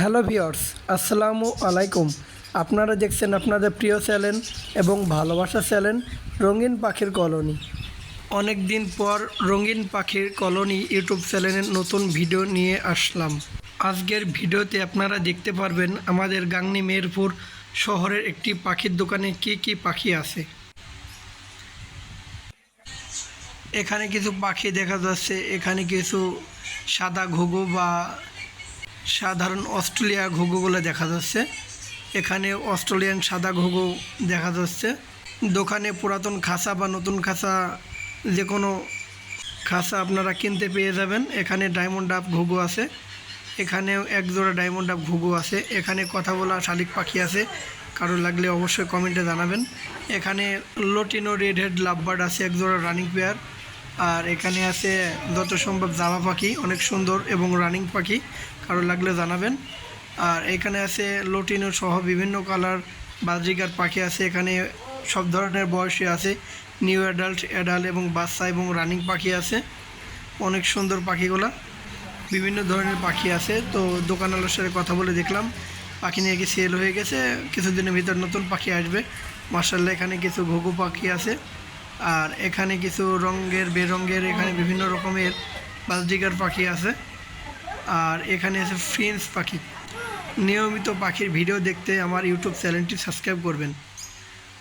Hello viewers আসসালামু আলাইকুম। আপনারা দেখছেন আপনাদের প্রিয় চ্যানেল এবং ভালোবাসা চ্যানেল রঙিন পাখির কলোনি। অনেক দিন পর রঙিন পাখির কলোনি ইউটিউব চ্যানেলের নতুন ভিডিও নিয়ে আসলাম। আজকের ভিডিওতে আপনারা দেখতে পারবেন আমাদের গাংনি মেহেরপুর শহরের একটি পাখির দোকানে কি কি পাখি আছে। এখানে কিছু পাখি দেখা যাচ্ছে, এখানে কিছু সাদা ঘুঘু বা সাধারণ অস্ট্রেলিয়া ঘুঘুগুলো দেখা যাচ্ছে। এখানে অস্ট্রেলিয়ান সাদা ঘুঘু দেখা যাচ্ছে। দোকানে পুরাতন খাঁচা বা নতুন খাঁচা যে কোনো খাঁচা আপনারা কিনতে পেয়ে যাবেন। এখানে ডায়মন্ড ডাব ঘুঘু আছে। এখানেও এক জোড়া ডায়মন্ড ডাব ঘুঘু আছে। এখানে কথা বলা শালিক পাখি আছে। কারও লাগলে অবশ্যই কমেন্টে জানাবেন। এখানে লোটিনো রেড হেড লাভবার্ড আছে এক জোড়া রানিং পেয়ার। আর এখানে আছে যত সম্ভব জামা পাখি, অনেক সুন্দর এবং রানিং পাখি, কারও লাগলে জানাবেন। আর এখানে আছে লোটিনো সহ বিভিন্ন কালার বাজিকার পাখি আছে, এখানে সব ধরনের বয়সী আছে। নিউ অ্যাডাল্ট অ্যাডাল্ট এবং বাচ্চা এবং রানিং পাখি আছে। অনেক সুন্দর পাখিগুলা। বিভিন্ন ধরনের পাখি আছে। তো দোকানওয়ালার সাথে কথা বলে দেখলাম, পাখি নিয়ে কি সেল হয়ে গেছে? কিছুদিনের ভিতর নতুন পাখি আসবে। মার্শাল্লাহ এখানে কিছু ঘুঘু পাখি আছে। আর এখানে কিছু রঙের বেরঙ্গের এখানে বিভিন্ন রকমের বাজদিগার পাখি আছে। আর এখানে আছে ফ্রেন্স পাখি। নিয়মিত পাখির ভিডিও দেখতে আমার ইউটিউব চ্যানেলটি সাবস্ক্রাইব করবেন।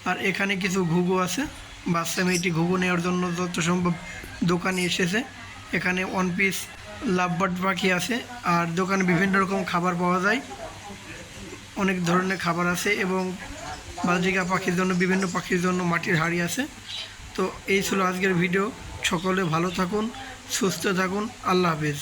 আর এখানে কিছু ঘুঘু আছে। বাচ্চা মেয়েটি ঘুঘু নেওয়ার জন্য যত সম্ভব দোকানে এসেছে। এখানে ওয়ান পিস লাভবার্ড পাখি আছে। আর দোকানে বিভিন্ন রকম খাবার পাওয়া যায়। অনেক ধরনের খাবার আছে এবং বাজিকা পাখির জন্য, বিভিন্ন পাখির জন্য মাটির হাড়ি আছে। তো এই ছিল আজকের ভিডিও। সকলে ভালো থাকুন সুস্থ থাকুন। আল্লাহ হাফেজ।